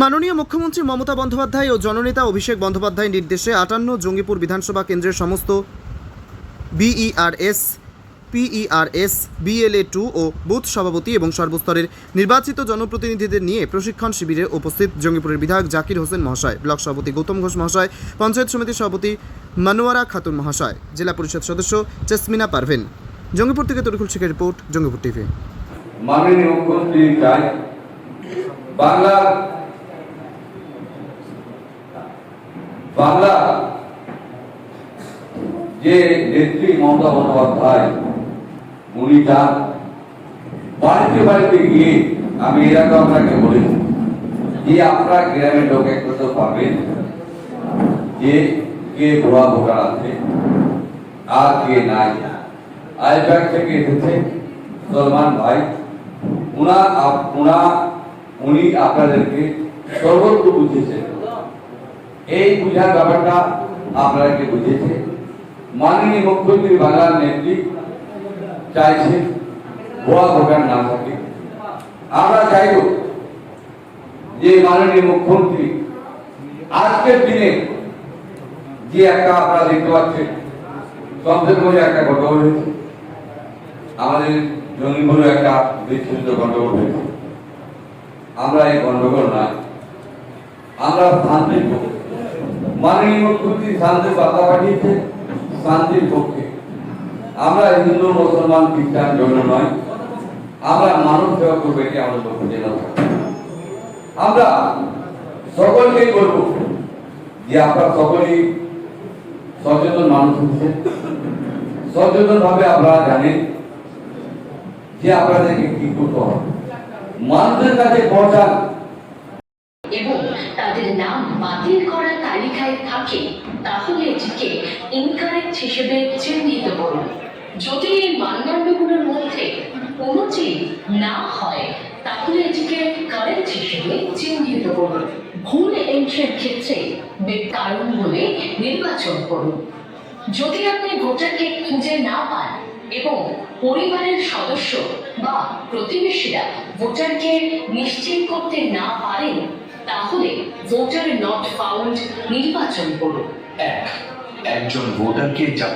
মাননীয় মুখ্যমন্ত্রী মমতা বন্দ্যোপাধ্যায় ও জননেতা অভিষেক বন্দ্যোপাধ্যায়ের নির্দেশে আটান্ন জঙ্গিপুর বিধানসভা কেন্দ্রের সমস্ত বিইআরএস, পিইআরএস, বিএলএ টু ও বুথ সভাপতি এবং সর্বস্তরের নির্বাচিত জনপ্রতিনিধিদের নিয়ে প্রশিক্ষণ শিবিরে উপস্থিত জঙ্গিপুরের বিধায়ক জাকির হোসেন মহাশয়, ব্লক সভাপতি গৌতম ঘোষ মহাশয়, পঞ্চায়েত সমিতির সভাপতি মানোয়ারা খাতুন মহাশয়, জেলা পরিষদ সদস্য জেসমিনা পারভেন। জঙ্গিপুর থেকে তরিকুল শেখের রিপোর্ট, জঙ্গিপুর টিভি। মাননীয় মুখ্যমন্ত্রী চাই বাংলার বাংলা যে নেত্রী মমতা বন্দ্যোপাধ্যায়, উনি চান বাড়িতে বাড়িতে গিয়ে আমি এরকম আপনাকে বলেছি যে আপনার গ্রামের লোক একটা পাবেন যে কে ভুয়া ভোটার আছে, আর কে নাই। আইপ্যাক থেকে এসেছে সলমান ভাই। উনা উনা আপনাদেরকে সর্বত্র বুঝিয়েছেন। এই বুঝার ব্যাপারটা আপনাদেরকে বুঝিয়েছে। মাননীয় মুখ্যমন্ত্রী বাংলার নেত্রী চাইছে ভুয়া ভোটার না থাকে আমরা চাইব যে মাননীয় মুখ্যমন্ত্রী আজকের দিনে যে একটা আপনারা দেখতে পাচ্ছেন সংসদ চন্দ্রপুরে একটা ঘটনা হয়েছে। আমাদের জঙ্গিপুরে একটা বিচ্ছিন্ন গন্ডগোল হয়েছে। আমরা এই গন্ডগোল না আমরা শান্তির মাননীয় মুখ্যমন্ত্রী বার্তা পাঠিয়েছে শান্তির পক্ষে। আমরা হিন্দু, মুসলমান, খ্রিস্টান জন্য নয়। আমরা মানব সেবা করব এটি আমাদের লক্ষ্য জেলা আমরা সকলকেই বলব যে আপনারা সকলেই সচেতন মানুষ হচ্ছেন সচেতন ভাবে আপনারা জানেন যে আপনাদেরকে কি করতে হবে। মানুষের কাছে পৌঁছান। থাকে, তাহলে এটিকে ইনকারেক্ট হিসেবে চিহ্নিত করুন। যদি এই মানদণ্ডগুলোর মধ্যে কোনোটি না হয়, তাহলে এটিকে কারেক্ট হিসেবে চিহ্নিত করুন। ভুল এন্ট্রির ক্ষেত্রে কারণ বলে নির্বাচন করুন। যদি আপনি ভোটারকে খুঁজে না পান এবং পরিবারের সদস্য বা প্রতিবেশীরা ভোটারকে নিশ্চিত করতে না পারেন তাহলে ভোটার নট ফাউন্ড নির্বাচন করুন। এক একজন ভোটারকে যা